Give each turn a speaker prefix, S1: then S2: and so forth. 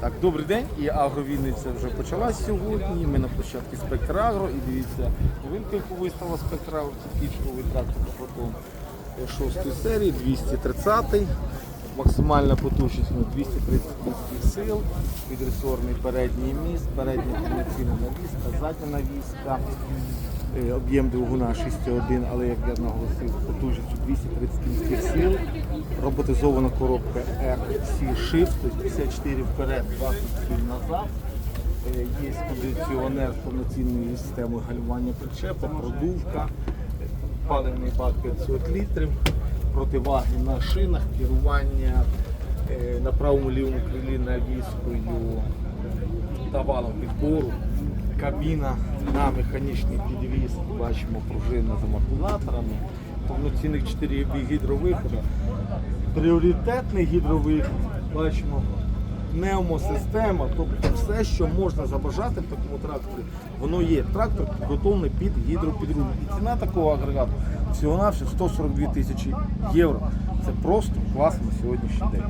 S1: Так, добрий день. І агровінниця вже почалась сьогодні. Ми на площадці Спектр Агро. І дивіться, новинку, яку виставила Спектр Агро, це кічковий трактор Протон 6 серії, 230 Максимальна потужність на 230 кінських сил, підресорний передній міст, передня повноцінна навіска, задня навіска, Е, об'єм двигуна 6,1, але як я наголосив, потужністю 230 кінських сил, роботизована коробка RC Shift, тобто 54 вперед, 27 назад. Е, Є кондиціонер з повноцінною системою гальмування причепа, продувка, паливний бак 500 літрів, противаги на шинах, керування е, на правому лівому крилі навіскою та валом підбору. Кабіна на механічний підвіз, бачимо пружина з амортизаторами, повноцінних 4 гідровиходи. Пріоритетний гідровихід, бачимо, пневмосистема, тобто все, що можна забажати в такому тракторі, воно є. Трактор підготовлений під гідропідруль. І ціна такого агрегату всього-навсього 142 тисячі євро. Це просто клас на сьогоднішній день.